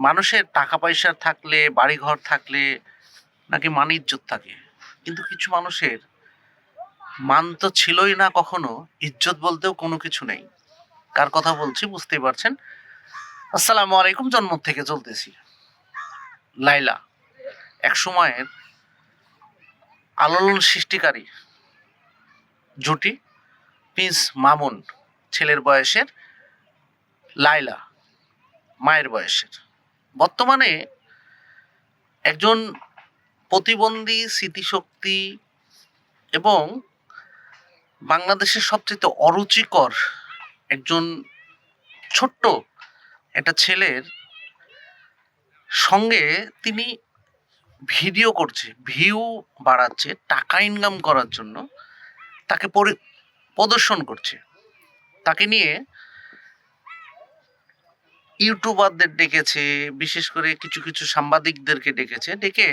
মানুষের টাকা পয়সা থাকলে, বাড়িঘর থাকলে নাকি মান ইজ্জত থাকে? কিন্তু কিছু মানুষের মান তো ছিলই না কখনো, ইজ্জত বলতেও কোনো কিছু নেই। কার কথা বলছি বুঝতেই পারছেন? আসসালামু আলাইকুম, জন্ম থেকে চলতেছি। লাইলা এক সময়ের আলোড়ন সৃষ্টিকারী জুটি প্রিন্স মামুন, ছেলের বয়সের লাইলা মায়ের বয়সের। বর্তমানে একজন প্রতিবন্ধী স্মৃতিশক্তি এবং বাংলাদেশের সবচেয়ে অরুচিকর একজন ছোট্ট একটা ছেলের সঙ্গে তিনি ভিডিও করছে, ভিউ বাড়াচ্ছে, টাকা ইনকাম করার জন্য তাকে পরি- প্রদর্শন করছে। তাকে নিয়ে ইউটিউবারদের ডেকেছে, বিশেষ করে কিছু কিছু সাংবাদিকদেরকে ডেকেছে, ডেকে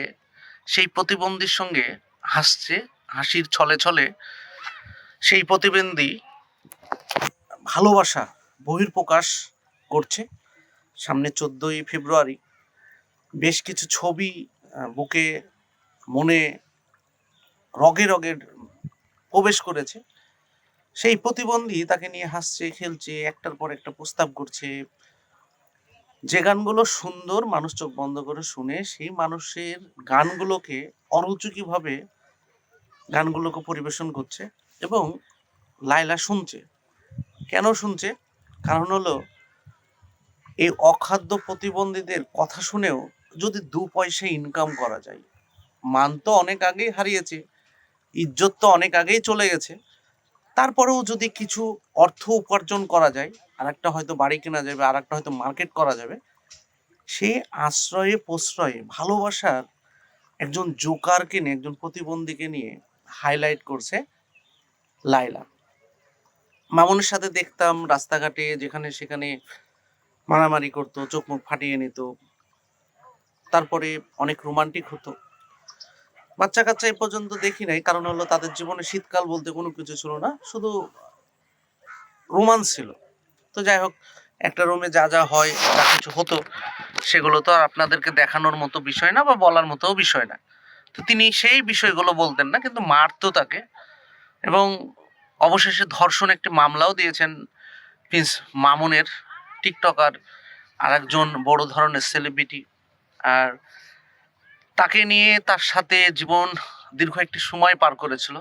সেই প্রতিবন্ধীর সঙ্গে হাসছে, হাসির ছলে ছলে সেই প্রতিবন্ধী ভালোবাসা বহির্প্রকাশ করছে। সামনে চোদ্দোই ফেব্রুয়ারি বেশ কিছু ছবি বুকে, মনে রগে রগে প্রবেশ করেছে। সেই প্রতিবন্ধী তাকে নিয়ে হাসছে, খেলছে, একটার পর একটা প্রস্তাব করছে। যে গানগুলো সুন্দর মানুষ চোখ বন্ধ করে শুনে, সেই মানুষের গানগুলোকে অরুচুকিভাবে গানগুলোকে পরিবেশন করছে এবং লাইলা শুনছে। কেন শুনছে? কারণ হলো, এই অখাদ্য প্রতিবন্ধীদের কথা শুনেও যদি দু পয়সা ইনকাম করা যায়, মান তো অনেক আগেই হারিয়েছে, ইজ্জত তো অনেক আগেই চলে গেছে, তারপরেও যদি কিছু অর্থ উপার্জন করা যায় আর একটা হয়তো বাড়ি কেনা যাবে আর একটা হয়তো মার্কেট করা যাবে। সে আশ্রয়ে প্রশ্রয়ে ভালোবাসার একজন জোকারকে নিয়ে, একজন প্রতিবন্ধীকে নিয়ে হাইলাইট করছে লাইলা মামুনের সাথে দেখতাম রাস্তাঘাটে যেখানে সেখানে মারামারি করতো, চোখ মুখ ফাটিয়ে নিত। তারপরে অনেক রোমান্টিক হতো। বাচ্চা কাচ্চা এ পর্যন্ত দেখি নাই, কারণ হলো তাদের জীবনে শীতকাল বলতে কোনো কিছু ছিল না, শুধু রোমান্স ছিল। তো যাই হোক, একটা রুমে যা যা হয়, যা কিছু হতো, সেগুলো তো আর আপনাদেরকে দেখানোর মতো বিষয় না বা বলার মতো বিষয় না। তো তিনি সেই বিষয়গুলো বলতেন না, কিন্তু মারতো তাকে। এবং অবশেষে ধর্ষণ একটি মামলাও দিয়েছেন প্রিন্স মামুনের, টিকটকার আর একজন বড় ধরনের সেলিব্রিটি আর তাকে নিয়ে তার সাথে জীবন দীর্ঘ একটি সময় পার করেছিল।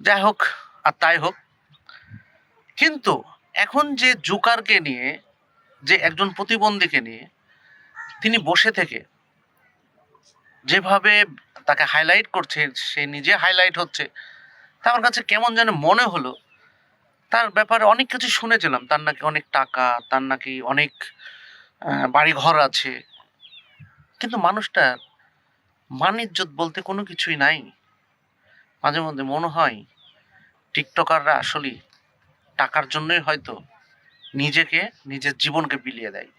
যাই হোক, আর তাই হোক, কিন্তু এখন যে জুকারকে নিয়ে, যে একজন প্রতিবন্ধীকে নিয়ে তিনি বসে থেকে যেভাবে তাকে হাইলাইট করছে, সে নিজে হাইলাইট হচ্ছে, তা আমার কাছে কেমন যেন মনে হলো। তার ব্যাপারে অনেক কিছু শুনেছিলাম। তার নাকি অনেক টাকা, তার নাকি অনেক বাড়ি ঘর আছে। কিন্তু মানুষটার মান ইজ্জত বলতে কোনো কিছুই নাই। মাঝে মধ্যে মনে হয় টিকটকাররা আসলেই টাকার জন্যই হয়তো নিজেকে নিজের জীবনকে বিলিয়ে দেয়।